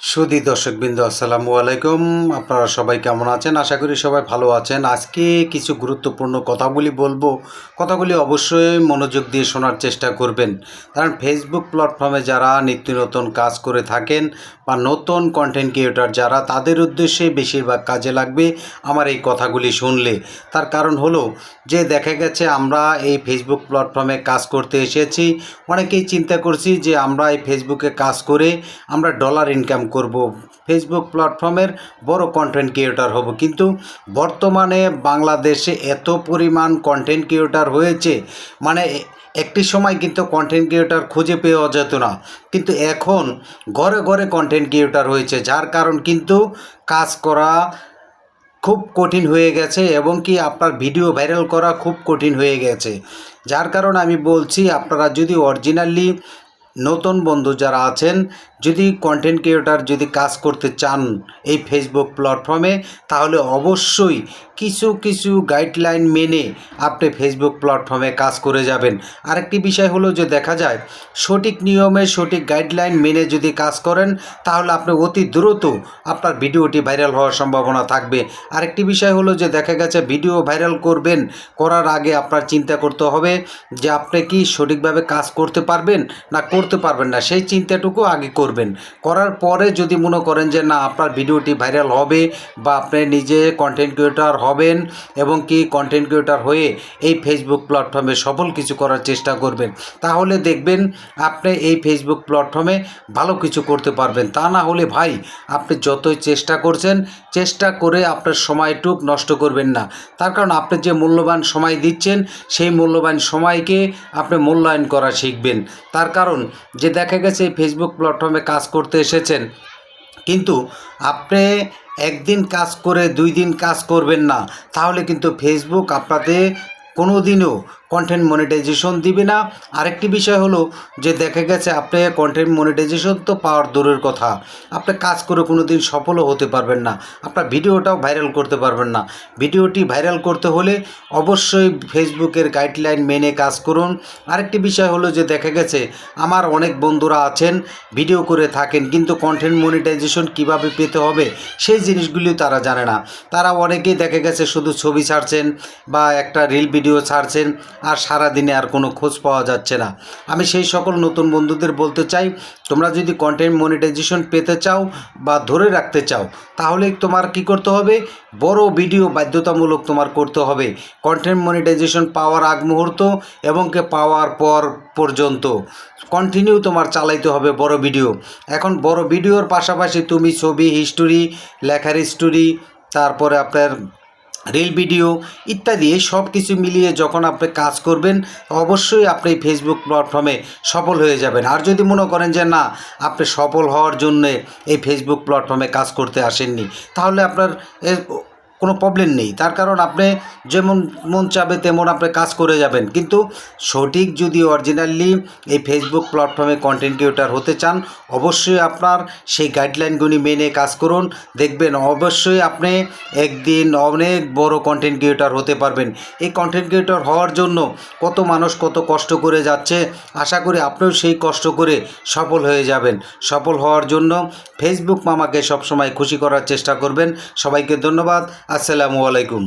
সুদী দর্শকবৃন্দ, আসসালামু আলাইকুম। আপনারা সবাই কেমন আছেন? আশা করি সবাই ভালো আছেন। আজকে কিছু গুরুত্বপূর্ণ কথাগুলি বলব। কথাগুলি অবশ্যই মনোযোগ দিয়ে শোনার চেষ্টা করবেন। কারণ ফেসবুক প্ল্যাটফর্মে যারা নিত্য নতুন কাজ করে থাকেন বা নতুন কন্টেন্ট ক্রিয়েটর যারা, তাদের উদ্দেশ্যে বেশিরভাগ কাজে লাগবে আমার এই কথাগুলি শুনলে। তার কারণ হলো যে দেখা গেছে, আমরা এই ফেসবুক প্ল্যাটফর্মে কাজ করতে এসেছি। অনেকেই চিন্তা করছি যে আমরা এই ফেসবুকে কাজ করে আমরা ডলার ইনকাম করব। ফেসবুক প্ল্যাটফর্মের বড় কন্টেন্ট ক্রিয়েটর হব। কিন্তু বর্তমানে বাংলাদেশে এত পরিমাণ কন্টেন্ট ক্রিয়েটর হয়েছে মানে একটি সময় কিন্তু কন্টেন্ট ক্রিয়েটর খুঁজে পেয়ে যেত না। কিন্তু এখন ঘরে ঘরে কন্টেন্ট ক্রিয়েটর হয়েছে, যার কারণ কিন্তু কাজ করা খুব কঠিন হয়ে গেছে এবং কি আপনার ভিডিও ভাইরাল করা খুব কঠিন হয়ে গেছে। যার কারণে আমি বলছি, আপনারা যদি অরিজিনালি নতুন বন্ধু যারা আছেন, যদি কন্টেন্ট ক্রিয়েটার যদি কাজ করতে চান এই ফেসবুক প্ল্যাটফর্মে তাহলে অবশ্যই কিছু কিছু গাইডলাইন মেনে আপনি ফেসবুক প্ল্যাটফর্মে কাজ করে যাবেন। আরেকটি বিষয় হলো যে দেখা যায়, সঠিক নিয়মে সঠিক গাইডলাইন মেনে যদি কাজ করেন, তাহলে আপনি অতি দ্রুত আপনার ভিডিওটি ভাইরাল হওয়ার সম্ভাবনা থাকবে। আরেকটি বিষয় হলো যে দেখা গেছে, ভিডিও ভাইরাল করবেন, করার আগে আপনার চিন্তা করতে হবে যে আপনি কি সঠিকভাবে কাজ করতে পারবেন না করতে পারবেন না, সেই চিন্তাটুকু আগে করবেন। করার পরে যদি মনে করেন যে না, আপনার ভিডিওটি ভাইরাল হবে বা আপনি নিজে কন্টেন্ট ক্রিয়েটর হবেন এবং কি কন্টেন্ট ক্রিয়েটর হয়ে এই ফেসবুক প্ল্যাটফর্মে সফল কিছু করার চেষ্টা করবেন। তাহলে দেখবেন আপনি এই ফেসবুক প্ল্যাটফর্মে ভালো কিছু করতে পারবেন। তা না হলে ভাই, আপনি যতই চেষ্টা করছেন, চেষ্টা করে আপনার সময়টুক নষ্ট করবেন না। তার কারণ আপনি যে মূল্যবান সময় দিচ্ছেন, সেই মূল্যবান সময়কে আপনি মূল্যায়ন করা শিখবেন। তার কারণ যে দেখা গেছে, এই ফেসবুক প্ল্যাটফর্মে কাজ করতে এসেছেন, কিন্তু আপনি একদিন কাজ করে দুই দিন কাজ করবেন না। তাহলে কিন্তু ফেসবুক আপনাদের কোনো দিনও কন্টেন্ট মনিটাইজেশন দিবে না। আরেকটি বিষয় হলো যে দেখা গেছে আপনি কন্টেন্ট মনিটাইজেশন তো পাওয়ার দূরের কথা। আপনি কাজ করে কোনো দিন সফলও হতে পারবেন না। আপনার ভিডিওটাও ভাইরাল করতে পারবেন না। ভিডিওটি ভাইরাল করতে হলে অবশ্যই ফেসবুকের গাইডলাইন মেনে কাজ করুন। আরেকটি বিষয় হলো যে দেখা গেছে, আমার অনেক বন্ধুরা আছেন ভিডিও করে থাকেন, কিন্তু কন্টেন্ট মনিটাইজেশন কীভাবে পেতে হবে সেই জিনিসগুলি তারা জানে না। তারা অনেকেই দেখা গেছে শুধু ছবি ছাড়ছেন বা একটা রিল ভিডিও ছাড়ছেন। আর সারা দিনে আর কোনো খোঁজ পাওয়া যাচ্ছে না। আমি সেই সকল নতুন বন্ধুদের বলতে চাই, তোমরা যদি কন্টেন্ট মনিটাইজেশন পেতে চাও বা ধরে রাখতে চাও, তাহলে তোমার কি করতে হবে? বড় ভিডিও বাধ্যতামূলক তোমার করতে হবে। কন্টেন্ট মনিটাইজেশন পাওয়ার আগ মুহূর্ত এবং কে পাওয়ার পর পর্যন্ত। কন্টিনিউ তোমার চালাইতে হবে বড় ভিডিও এখন বড় ভিডিওর পাশাপাশি তুমি ছবি হিস্টোরি লেখার হিস্টোরি তারপরে আপনার রিল ভিডিও ইত্যাদি, সব কিছু মিলিয়ে যখন আপনি কাজ করবেন, অবশ্যই আপনি ফেসবুক প্ল্যাটফর্মে সফল হয়ে যাবেন। আর যদি মনে করেন যে, না, আপনি সফল হওয়ার জন্যে এই ফেসবুক প্ল্যাটফর্মে কাজ করতে আসেননি, তাহলে আপনার কোনো প্রবলেম নেই। তার কারণ আপনি যেমন মন চাবে তেমন আপনি কাজ করে যাবেন। কিন্তু সঠিক যদি অরিজিনালি এই ফেসবুক প্ল্যাটফর্মে কন্টেন্ট ক্রিয়েটার হতে চান, অবশ্যই আপনার সেই গাইডলাইনগুলি মেনে কাজ করুন। দেখবেন অবশ্যই আপনি একদিন অনেক বড় কন্টেন্ট ক্রিয়েটার হতে পারবেন। এই কন্টেন্ট ক্রিয়েটার হওয়ার জন্য কত মানুষ কত কষ্ট করে যাচ্ছে, আশা করি আপনিও সেই কষ্ট করে সফল হয়ে যাবেন। সফল হওয়ার জন্য ফেসবুক মামাকে সবসময় খুশি করার চেষ্টা করবেন। সবাইকে ধন্যবাদ। আসসালামু আলাইকুম।